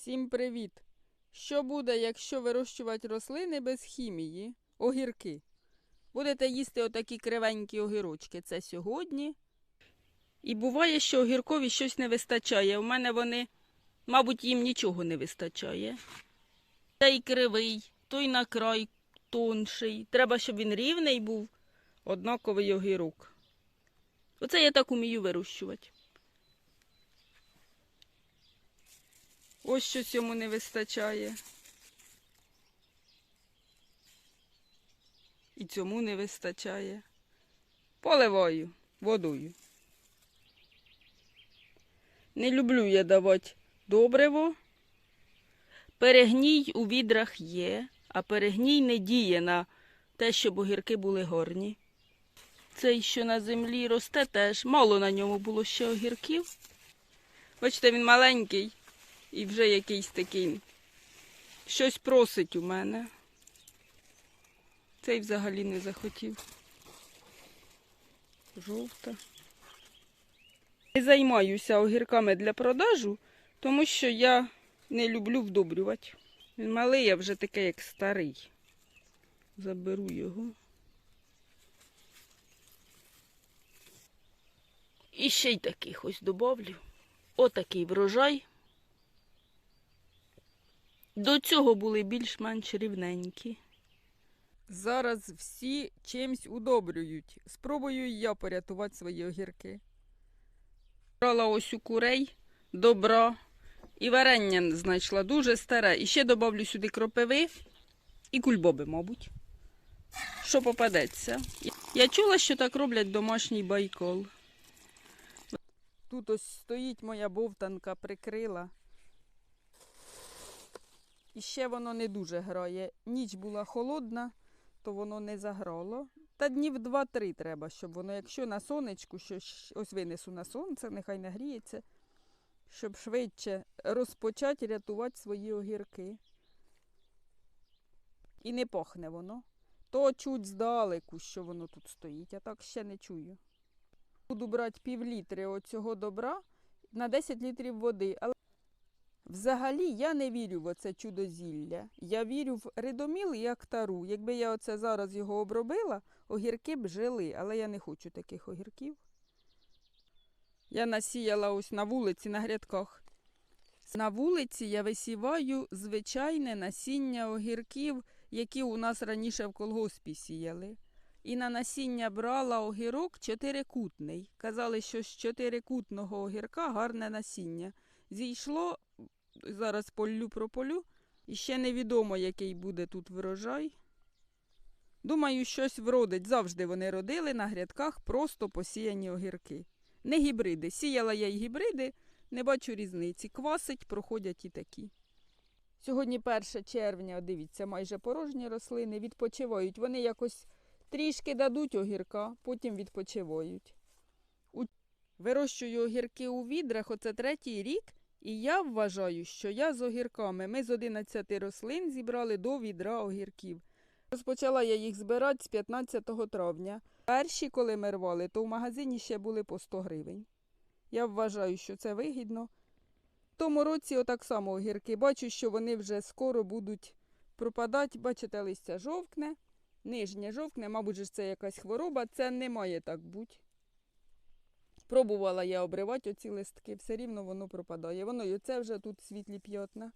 Всім привіт! Що буде, якщо вирощувати рослини без хімії? Огірки. Будете їсти отакі кривенькі огірочки. Це сьогодні. І буває, що огіркові щось не вистачає. У мене вони, мабуть, їм нічого не вистачає. Цей кривий, той на край тонший. Треба, щоб він рівний був, однаковий огірок. Оце я так умію вирощувати. Ось щось йому не вистачає. І цьому не вистачає. Поливаю водою. Не люблю я давати добриво. Перегній у відрах є, а перегній не діє на те, щоб огірки були горні. Цей, що на землі росте, теж мало на ньому було ще огірків. Бачите, він маленький і вже якийсь такий. Щось просить у мене. Цей взагалі не захотів. Жовта. Не займаюся огірками для продажу, тому що я не люблю вдобрювати. Він малий, а вже такий, як старий. Заберу його. І ще й таких ось добавлю. Отакий врожай. До цього були більш-менш рівненькі. Зараз всі чимсь удобрюють. Спробую я порятувати свої огірки. Брала ось у курей добра і варення знайшла дуже старе. І ще добавлю сюди кропиви і кульбоби, мабуть. Що попадеться. Я чула, що так роблять домашній байкол. Тут ось стоїть моя бовтанка, прикрила. І ще воно не дуже грає. Ніч була холодна, то воно не заграло. Та днів два-три треба, щоб воно, якщо на сонечку, що ось винесу на сонце, нехай нагріється, щоб швидше розпочати рятувати свої огірки. І не пахне воно. То чуть здалеку, що воно тут стоїть, а так ще не чую. Буду брати пів літри оцього добра на 10 літрів води. Взагалі я не вірю в оце чудозілля. Я вірю в ридоміл і актару. Якби я оце зараз його обробила, огірки б жили, але я не хочу таких огірків. Я насіяла ось на вулиці на грядках. На вулиці я висіваю звичайне насіння огірків, які у нас раніше в колгоспі сіяли. І на насіння брала огірок чотирикутний. Казали, що з чотирикутного огірка гарне насіння. Зійшло, зараз полю прополю, і ще невідомо, який буде тут врожай. Думаю, щось вродить. Завжди вони родили на грядках просто посіяні огірки. Не гібриди. Сіяла я й гібриди, не бачу різниці. Квасить, проходять і такі. Сьогодні 1 червня, дивіться, майже порожні рослини відпочивають. Вони якось трішки дадуть огірка, потім відпочивають. Вирощую огірки у відрах, оце третій рік, і я вважаю, що я з огірками. Ми з 11 рослин зібрали до відра огірків. Розпочала я їх збирати з 15 травня. Перші, коли ми рвали, то в магазині ще були по 100 гривень. Я вважаю, що це вигідно. В тому році отак само огірки. Бачу, що вони вже скоро будуть пропадати. Бачите, листя жовкне, нижнє жовкне, мабуть, це якась хвороба. Це не має так бути. Пробувала я обривати оці листки, все рівно воно пропадає. Воно і оце вже тут світлі п'ятна.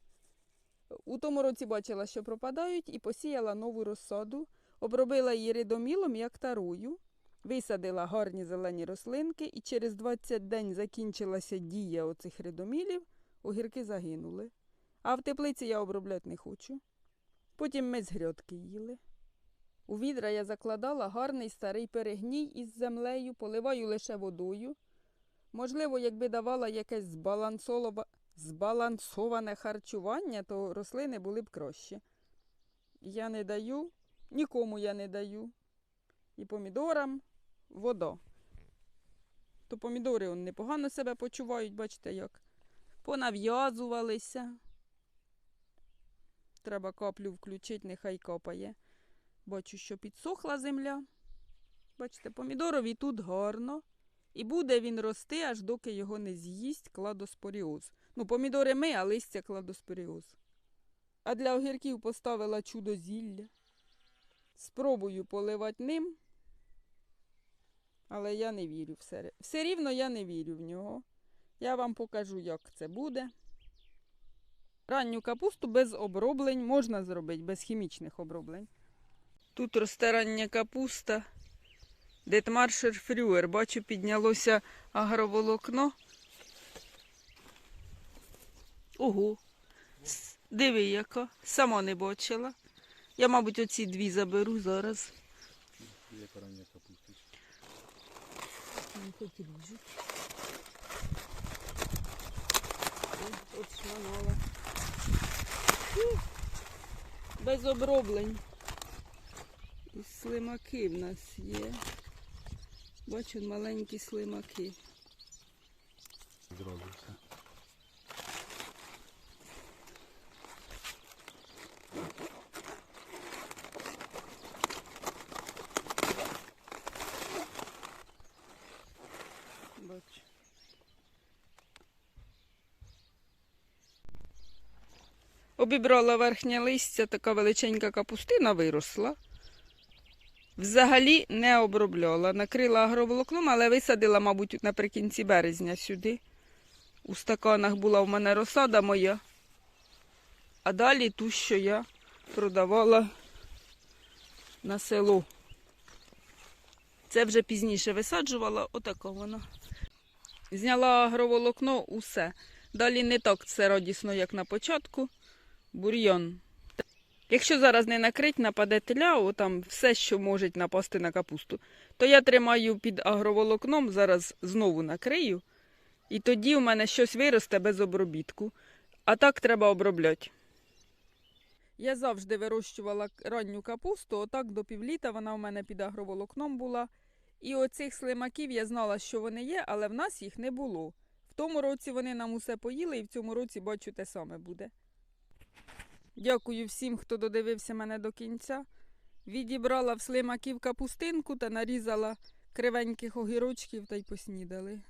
У тому році бачила, що пропадають, і посіяла нову розсаду, обробила її ридомілом і актарою, висадила гарні зелені рослинки, і через 20 день закінчилася дія оцих ридомілів, огірки загинули. А в теплиці я обробляти не хочу. Потім ми з грядки їли. У відра я закладала гарний старий перегній із землею, поливаю лише водою. Можливо, якби давала якесь збалансоване харчування, то рослини були б кращі. Я не даю, нікому я не даю. І помідорам вода. То помідори он, непогано себе почувають, бачите як. Понав'язувалися. Треба каплю включити, нехай копає. Бачу, що підсохла земля. Бачите, помідорові тут гарно. І буде він рости, аж доки його не з'їсть кладоспоріоз. Ну, помідори ми, а листя кладоспоріоз. А для огірків поставила чудо зілля. Спробую поливати ним. Але я не вірю все. Все рівно я не вірю в нього. Я вам покажу, як це буде. Ранню капусту без оброблень можна зробити, без хімічних оброблень. Тут росте рання капуста. Детмаршер фрюер. Бачу, піднялося агроволокно. Ого. Диви, яка. Сама не бачила. Я, мабуть, оці дві заберу зараз. Яка рання капусточка. Хоч ріжуть. Без оброблень. І слимаки в нас є. Бачу маленькі слимаки. Зразу все. Бачу. Обібрала верхнє листя, така величенька капустина виросла. Взагалі не обробляла. Накрила агроволокном, але висадила, мабуть, наприкінці березня сюди. У стаканах була в мене розсада моя. А далі ту, що я продавала на село. Це вже пізніше висаджувала, отака вона. Зняла агроволокно усе. Далі не так все радісно, як на початку. Бур'йон. Якщо зараз не накрить, нападе теля, там все, що може напасти на капусту, то я тримаю під агроволокном, зараз знову накрию, і тоді у мене щось виросте без обробітку. А так треба обробляти. Я завжди вирощувала ранню капусту, отак до півліта вона у мене під агроволокном була. І оцих слимаків я знала, що вони є, але в нас їх не було. В тому році вони нам усе поїли, і в цьому році бачу те саме буде. Дякую всім, хто додивився мене до кінця. Відібрала в слимаків капустинку та нарізала кривеньких огірочків та й поснідали.